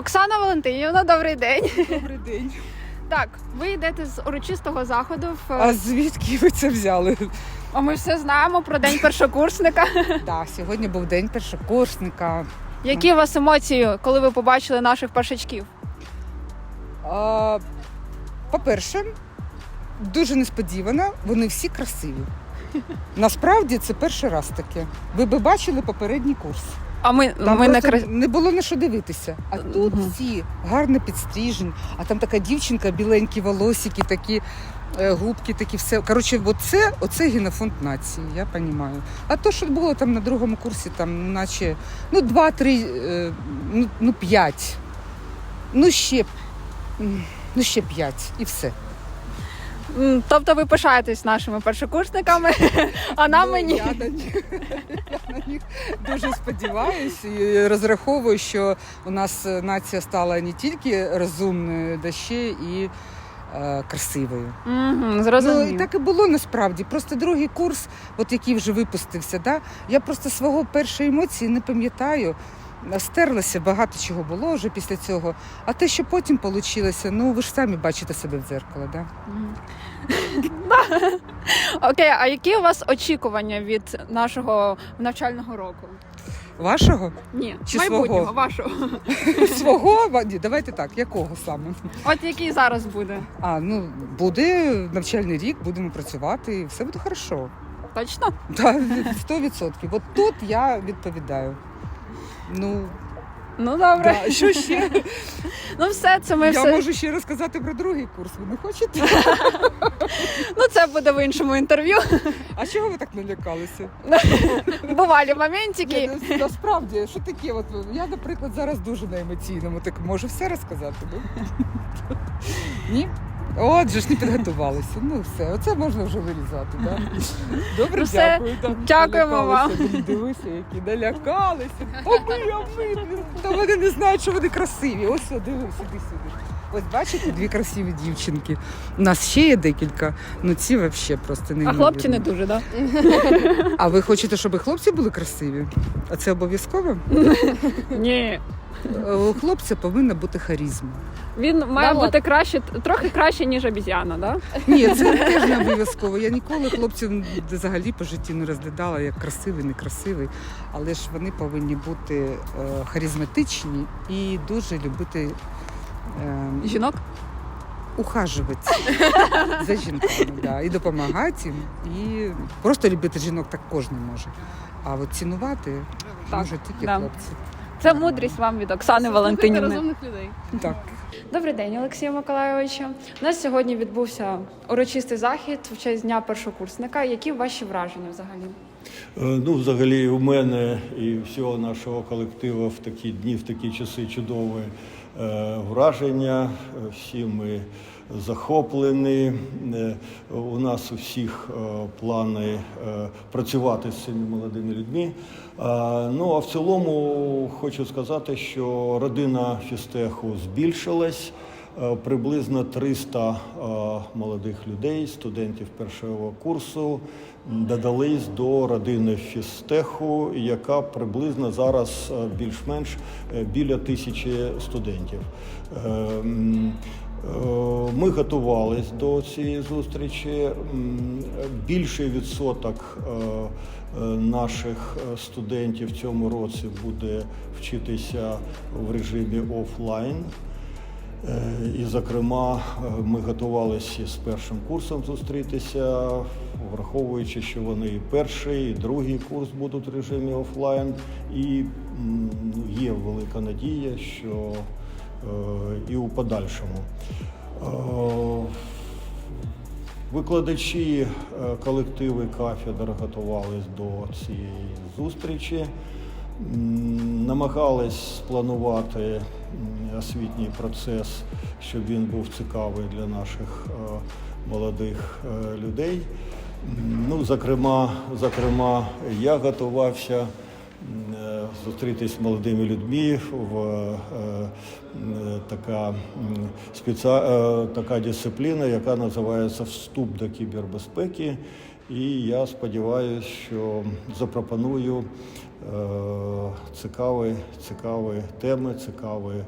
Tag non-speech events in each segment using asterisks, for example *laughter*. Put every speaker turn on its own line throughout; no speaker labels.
Оксана Валентинівна, добрий день.
Добрий день.
Так, ви йдете з урочистого заходу. В...
А звідки ви це взяли?
А ми все знаємо про день першокурсника.
Так, сьогодні був день першокурсника.
Які у вас емоції, коли ви побачили наших першачків?
А, по-перше, дуже несподівано, вони всі красиві. Насправді це перший раз таке. Ви би бачили попередній курс.
А ми,
Там
ми не
просто
кра...
не було на що дивитися. А тут
Мгм.
всі гарно підстрижені, а там така дівчинка, біленькі волосики, такі е, губки, такі все. Коротше, оце, оце генофонд нації, я розумію. А то, що було там на другому курсі, там, наче ну, два-три, е, ну, ну п'ять. Ну ще, м, ну ще п'ять і все.
Тобто ви пишаєтесь нашими першокурсниками, *laughs* а нам
Ну,
мені.
Я на, них, я *laughs* на них дуже сподіваюся і розраховую, що у нас нація стала не тільки розумною, да ще і е, красивою.
Угу,
Ну і так і було насправді. Просто другий курс, от який вже випустився, да, я просто свого першої емоції не пам'ятаю. Стерлося, багато чого було вже після цього. А те, що потім вийшло, ну ви ж самі бачите себе в дзеркало, да? *laughs*
Окей, а які у вас очікування від нашого навчального року?
Вашого?
Ні,
Чи
майбутнього,
свого?
вашого. *laughs*
Свого? Ні, давайте так, якого саме?
От який зараз буде?
А, ну буде навчальний рік, будемо працювати, і все буде хорошо.
Точно?
Так, сто відсотків. От тут я відповідаю. Ну,
Ну добре.
да. що ще? *laughs*
Ну все, це ми
я
все.
можу ще розказати про другий курс. Ви не хочете? *laughs*
Ну це буде в іншому інтерв'ю.
А чого ви так налякалися? *laughs*
Бувалі моментики.
Ні, ну, Насправді, що таке? От я, наприклад, зараз дуже на емоційному. Так можу все розказати. Ну? Ні? Отже ж не підготувалися. Ну все, оце можна вже вирізати. Да? Добре,
Ну, все.
дякую. да.
Дякуємо
Налякалися. Блін, Дивися, які налякалися. Ми. Та вони не знають, що вони красиві. Ось о, іди сюди. Ось бачите, дві красиві дівчинки. У нас ще є декілька, ну ці взагалі просто не
А хлопці не дуже, так?
А ви хочете, щоб і хлопці були красиві? А це обов'язково?
Ні.
Е, У хлопця повинна бути харізма.
Він має
Да,
бути краще, трохи краще, ніж обіз'яна, да?
Ні, це теж не обов'язково. Я ніколи хлопців взагалі по житті не розглядала як красивий, некрасивий. Але ж вони повинні бути е, харизматичні і дуже любити е,
Жінок?
ухажувати *laughs* за жінками. Да, і допомагати їм. І просто любити жінок так кожен може. А от цінувати
Так,
можуть тільки
да.
хлопці.
Це мудрість вам від Оксани Валентинівни.
розумних людей.
Так.
Добрий день, Олексію Миколайовичу. У нас сьогодні відбувся урочистий захід в честь дня першокурсника. Які ваші враження взагалі?
Е, Ну, взагалі, у мене і всього нашого колективу в такі дні, в такі часи чудове е, враження. Всі ми захоплені. Е, У нас у всіх е, плани е, працювати з цими молодими людьми. Ну а в цілому хочу сказати, що родина фістеху збільшилась. Приблизно 300 е, молодих людей, студентів першого курсу, додались до родини фістеху, яка приблизно зараз більш-менш біля тисячі студентів. Е, Ми готувалися до цієї зустрічі. Більший відсоток е, е, наших студентів в цьому році буде вчитися в режимі офлайн. І, зокрема, ми готувалися з першим курсом зустрітися, враховуючи, що вони і перший, і другий курс будуть в режимі офлайн. І є велика надія, що і у подальшому. Е, Викладачі, е, колективи кафедр готувались до цієї зустрічі, намагались спланувати освітній процес, щоб він був цікавий для наших е, молодих людей. Ну, зокрема, зокрема, я готувався зустрітись з молодими людьми в е, така, м, е, така дисципліна, яка називається Вступ до кібербезпеки. І я сподіваюся, що запропоную цікаві, цікаві теми, цікаві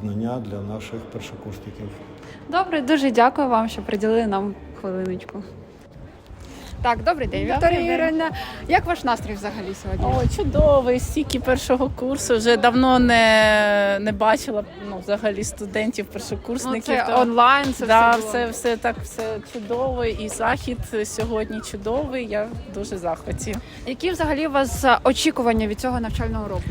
знання для наших першокурсників.
Добре, дуже дякую вам, що приділили нам хвилиночку. Так, добрий день, Вікторія. Юрійовна. Як ваш настрій взагалі сьогодні?
О, чудовий, стільки першого курсу. Вже давно не, не бачила ну, взагалі студентів,
ну,
першокурсників.
це
То-
онлайн, це
да,
все,
все, все так, все чудово. І захід сьогодні чудовий. Я дуже захваті.
Які взагалі у вас е, очікування від цього навчального року?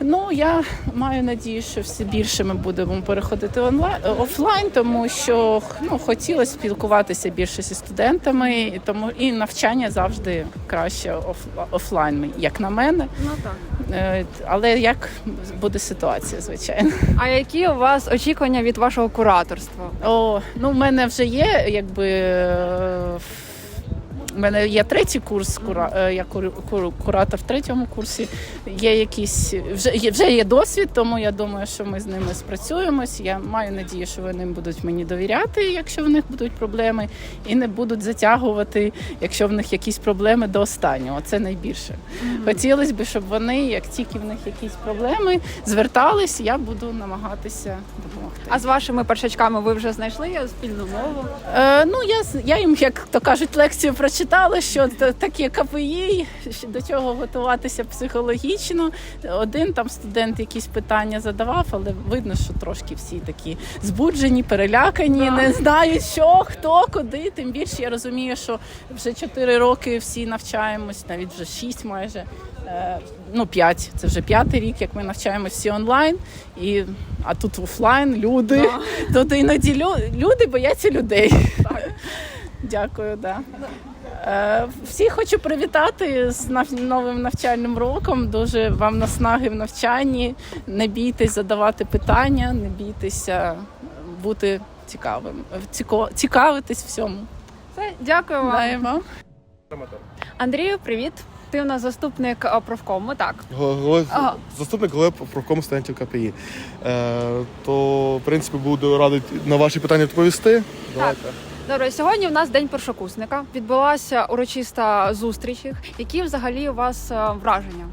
Ну я маю надію, що все більше ми будемо переходити онлайн офлайн, тому що ну хотілося спілкуватися більше зі студентами, і тому і навчання завжди краще оф, офлайн, як на мене.
Ну так.
Е, Але як буде ситуація, звичайно.
А які у вас очікування від вашого кураторства?
О, ну в мене вже є, якби. У мене є третій курс, кура, е, я куратор в третьому курсі. Є якісь вже є вже є досвід, тому я думаю, що ми з ними спрацюємось. Я маю надію, що вони будуть мені довіряти, якщо в них будуть проблеми, і не будуть затягувати, якщо в них якісь проблеми до останнього. Це найбільше. Хотілося б, щоб вони, як тільки в них якісь проблеми, звертались, я буду намагатися допомогти.
А з вашими першачками ви вже знайшли спільну мову?
Е, ну, я, я їм, як то кажуть, лекцію прочитала, що т- таке КПІ, до чого готуватися психологічно. Один там студент якісь питання задавав, але видно, що трошки всі такі збуджені, перелякані,
Да.
не знають, що, хто, куди. Тим більше я розумію, що вже 4 роки всі навчаємось, навіть вже 6 майже. Е, Ну, 5. Це вже п'ятий рік, як ми навчаємось всі онлайн, і, а тут офлайн люди. Тут іноді люди бояться людей. Дякую, да. Е, Всіх хочу привітати з новим навчальним роком. Дуже вам наснаги в навчанні. Не бійтесь задавати питання, не бійтеся бути цікавим, цікавитись всьому.
Все, дякую вам.
Даємо.
Андрію, привіт. Ти у нас заступник е, профкому, так. Ага.
Заступник голови профкому студентів КПІ. Е, то, в принципі, буду радий на ваші питання відповісти. Давайте.
Добре, сьогодні у нас день першокусника. Відбулася урочиста зустріч. Які взагалі у вас е, враження?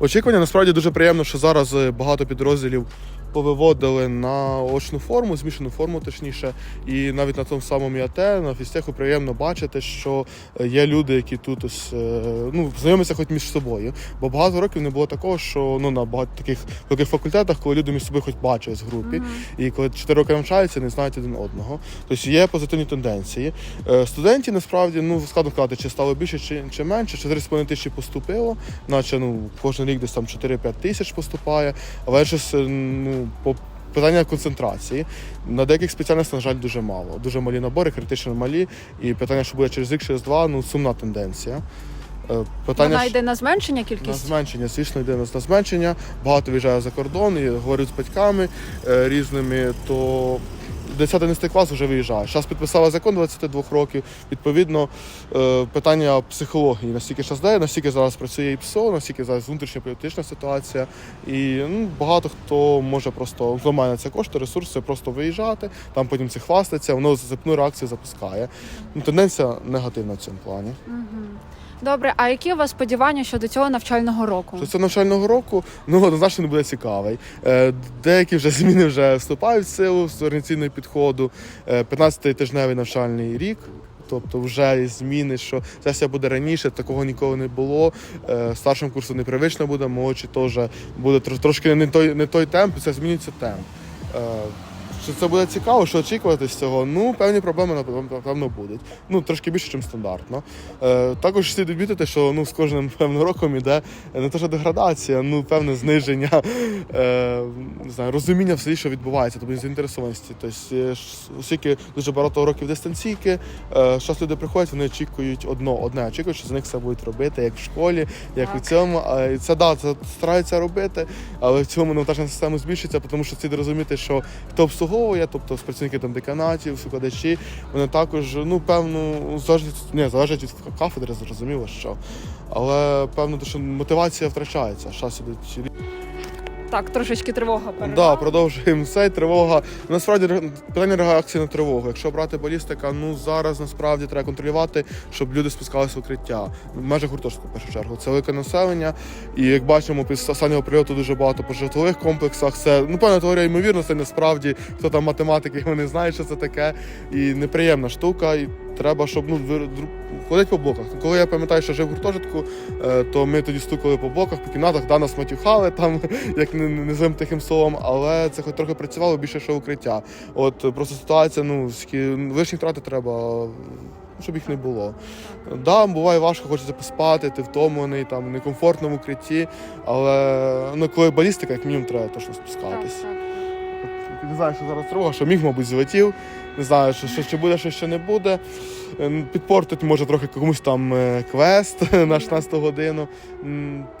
Очікування насправді дуже приємно, що зараз е, багато підрозділів повиводили на очну форму, змішану форму, точніше, і навіть на тому самому ІАТ, на фістеху приємно бачити, що е, є люди, які тут ось е, ну знайомляться хоч між собою. Бо багато років не було такого, що ну на багато таких великих факультетах, коли люди між собою хоч бачать в групі, і коли 4 роки навчаються, не знають один одного. Тобто є позитивні тенденції. Е, Студентів насправді ну складно сказати, чи стало більше, чи, чи менше. 4,5 тисячі поступило, наче ну кожен рік десь там 4-5 тисяч поступає, але щось ну по. Питання концентрації на деяких спеціальностях, на жаль, дуже мало. Дуже малі набори, критично малі. І питання, що буде через рік, через два, ну сумна тенденція. Е, Питання
Вона йде на зменшення кількість?
на зменшення, звісно, йде на зменшення. Багато виїжджає за кордон і говорю з батьками е, різними, то 10-11 клас вже виїжджає. Зараз підписала закон 22 років. Відповідно, е, питання психології настільки зараз дає, настільки зараз працює і ПСО, настільки зараз внутрішньополітична ситуація. І ну, багато хто може просто хто має на це кошти, ресурси, просто виїжджати, там потім це хвастаться, воно зацепну реакцію запускає. Ну, тенденція негативна в цьому плані.
Добре, а які у вас сподівання щодо цього навчального року?
Що цього навчального року ну однозначно не буде цікавий. Е, Деякі вже *laughs* зміни вже вступають в силу з організаційного підходу. Е, 15-й тижневий навчальний рік. Тобто вже зміни, що сесія буде раніше, такого ніколи не було. Е, Старшим курсом непривично буде, молодші теж буде трошки не той, не той темп, це змінюється темп. Що це буде цікаво, що очікувати з цього? Ну, певні проблеми напевно будуть. Ну, трошки більше, ніж стандартно. Е, також слід відмітити, що ну, з кожним певним роком іде не те, що деградація, ну певне зниження е, не знаю, розуміння все, що відбувається, тобто заінтересованості. Тобто, е, оскільки дуже багато років дистанційки, е, люди приходять, вони очікують одно, одне, очікують, що за них все будуть робити, як в школі, як
Так.
у цьому. І це да, це стараються робити, але в цьому навантаження систему збільшиться, тому що слід розуміти, що хто обслуговує, тобто працівники там деканатів, викладачі, вони також ну певно залежить, не, залежать від кафедри, зрозуміло, що. Але певно, що мотивація втрачається. Час ідуть
так, трошечки тривога перед.
да, продовжуємо цей тривога. Насправді питання реакції на тривогу. Якщо брати балістика, ну зараз насправді треба контролювати, щоб люди спускалися в укриття. В межах гуртожитку, в першу чергу. Це велике населення. І як бачимо, після останнього прильоту дуже багато по житлових комплексах. Це ну певна теорія ймовірності, насправді хто там математики, *laughs* вони знають, що це таке. І неприємна штука. І треба, щоб ну ходить по блоках. Коли я пам'ятаю, що жив в гуртожитку, е, то ми тоді стукали по блоках, по кімнатах, да, нас матюхали там, *laughs* як не, злим таким словом, але це хоч трохи працювало більше, що укриття. От просто ситуація, ну лишні втрати треба. Щоб їх не було. Да, буває важко, хочеться поспати, ти втомлений, там в некомфортному укритті, але ну, коли балістика, як мінімум, треба точно спускатись. Не знаю, що зараз тривога, що міг, мабуть, злетів. Не знаю, що, що ще буде, що ще не буде. Ем, Підпортить може трохи комусь там е, квест *laughs* на 16 годину.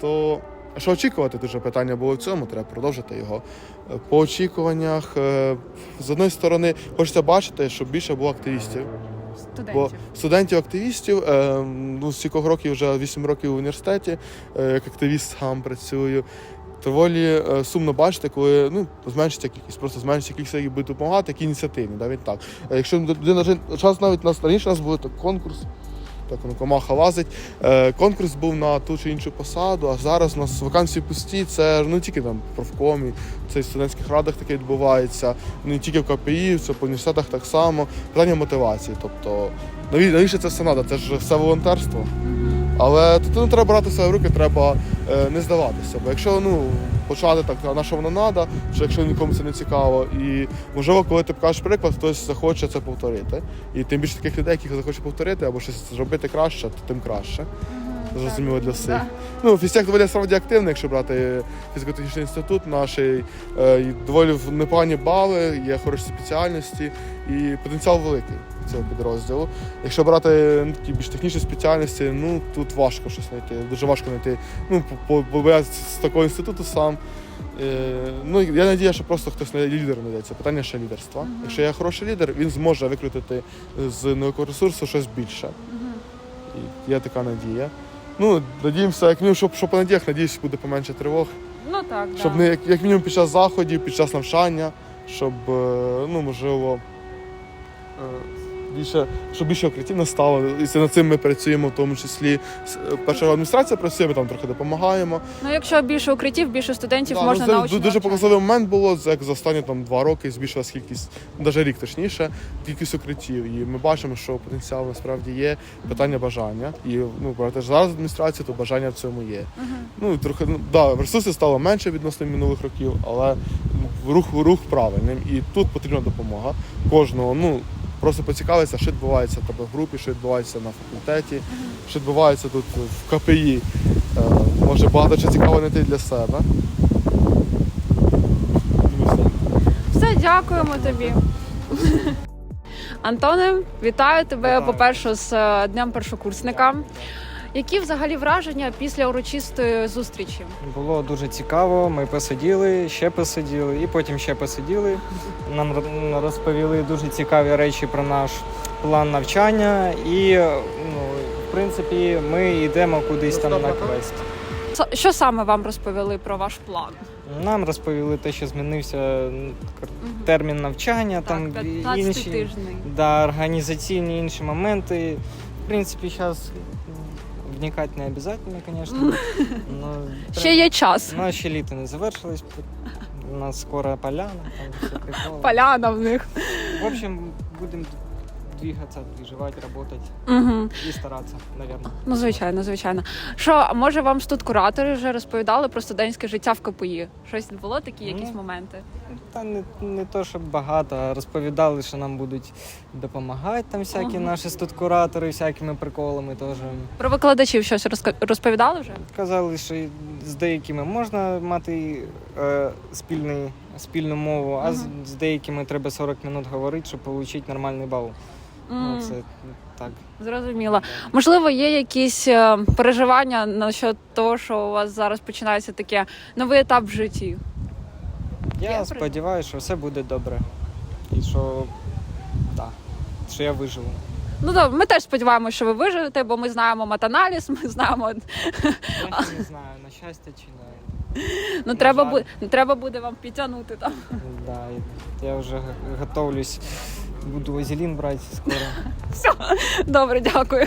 То що очікувати? Дуже питання було в цьому, треба продовжити його. Е, По очікуваннях, е, з одної сторони, хочеться бачити, щоб більше було активістів. Бо
Студентів.
студентів-активістів, е, ну, з кількох років вже 8 років в університеті, як активіст сам працюю. Доволі е, сумно бачити, коли ну, зменшиться кількість, просто зменшиться кількість, які будуть допомагати, які ініціативні, навіть так. Е, Якщо людина час навіть нас раніше у нас був так, конкурс, так воно комаха лазить. Е, конкурс був на ту чи іншу посаду, а зараз у нас вакансії пусті. Це ж не тільки там в профкомі, це і в студентських радах таке відбувається, не тільки в КПІ, це по університетах так само. Питання мотивації. Тобто, наві- навіщо це все треба? Це ж все волонтерство. Але тут не треба брати себе в руки, треба е, не здаватися. Бо якщо ну, почати так, а на що воно треба, що якщо нікому це не цікаво, і можливо, коли ти покажеш приклад, хтось захоче це повторити. І тим більше таких людей, які захочуть повторити або щось зробити краще, то тим краще. Зрозуміло для всіх.
Да.
Ну, фізтех доволі справді активний, якщо брати фізико-технічний інститут наш, е, доволі непогані бали, є хороші спеціальності і потенціал великий цього підрозділу. Якщо брати ну, такі більш технічні спеціальності, ну тут важко щось знайти. Дуже важко знайти. Ну, бо я з такого інституту сам. Е, ну, я надію, що просто хтось лідер знайдеться. Питання ще лідерства. Якщо є хороший лідер, він зможе викрутити з невеликого ресурсу щось більше. І є така надія. Ну, надіємося, як мінімум, щоб, щоб по надіях, надіюсь, буде поменше тривог.
Ну так,
Щоб
да.
не як, як мінімум під час заходів, під час навчання, щоб е, ну, можливо. Більше, щоб більше укриттів настало, і це над цим ми працюємо, в тому числі е, перша адміністрація працює, ми там трохи допомагаємо.
Ну, якщо більше укриттів, більше студентів
Да,
можна
ну, це
научно
дуже
навчати.
показовий момент було, як за останні там два роки збільшилась кількість, навіть рік точніше, кількість укриттів. І ми бачимо, що потенціал насправді є, питання бажання. І ну брати ж зараз адміністрація, то бажання в цьому є. Ну трохи ну да, ресурсів стало менше відносно минулих років, але рух рух правильним. І тут потрібна допомога кожного. Ну просто поцікавитися, що відбувається в тебе в групі, що відбувається на факультеті, що відбувається тут в КПІ. Е, може багато чого цікавого знайти для себе. Все.
Дякуємо тобі. Антоне, вітаю тебе,
Вітаю.
по-перше, з е, Днем першокурсника. Які взагалі враження після урочистої зустрічі?
Було дуже цікаво. Ми посиділи, ще посиділи, і потім ще посиділи. Нам ро- розповіли дуже цікаві речі про наш план навчання, і ну, в принципі ми йдемо кудись там на квест.
Що саме вам розповіли про ваш план?
Нам розповіли те, що змінився термін навчання, там
так, 15
інші да, організаційні інші моменти. В принципі, зараз вникати не обов'язково, звісно. но *laughs*
Ще є час.
Ну, а ще літо не завершилось. У нас скоро поляна, там все прикол.
Поляна в них.
В общем, будем двигаться, движевать, работать
Угу.
и стараться, наверное.
Ну, звичайно, звичайно. Що, може вам ж тут куратори вже розповідали про студентське життя в КПІ? Щось було такі якісь
Ну,
моменти?
Та не, не то, щоб багато, а розповідали, що нам будуть допомагати там всякі
Ага.
наші студкуратори, всякими приколами теж.
Про викладачів щось розка- розповідали вже?
Казали, що і з деякими можна мати е, спільний, спільну мову, а з, з деякими треба 40 минут говорити, щоб отримати нормальний бал. Ну, це так.
Зрозуміло. Можливо, є якісь е, переживання насчет того, що у вас зараз починається таке новий етап в житті.
Я сподіваюся, що все буде добре. І що, да, що я виживу.
Ну добре, ми теж сподіваємося, що ви виживете, бо ми знаємо матаналіз, *laughs* ми знаємо.
Я ще не знаю, на щастя чи не.
Ну треба
жаль.
буде, ну, треба буде вам підтягнути там.
Да, і я вже г- готовлюсь. Буду вазелін брати скоро. *laughs*
Добре, дякую.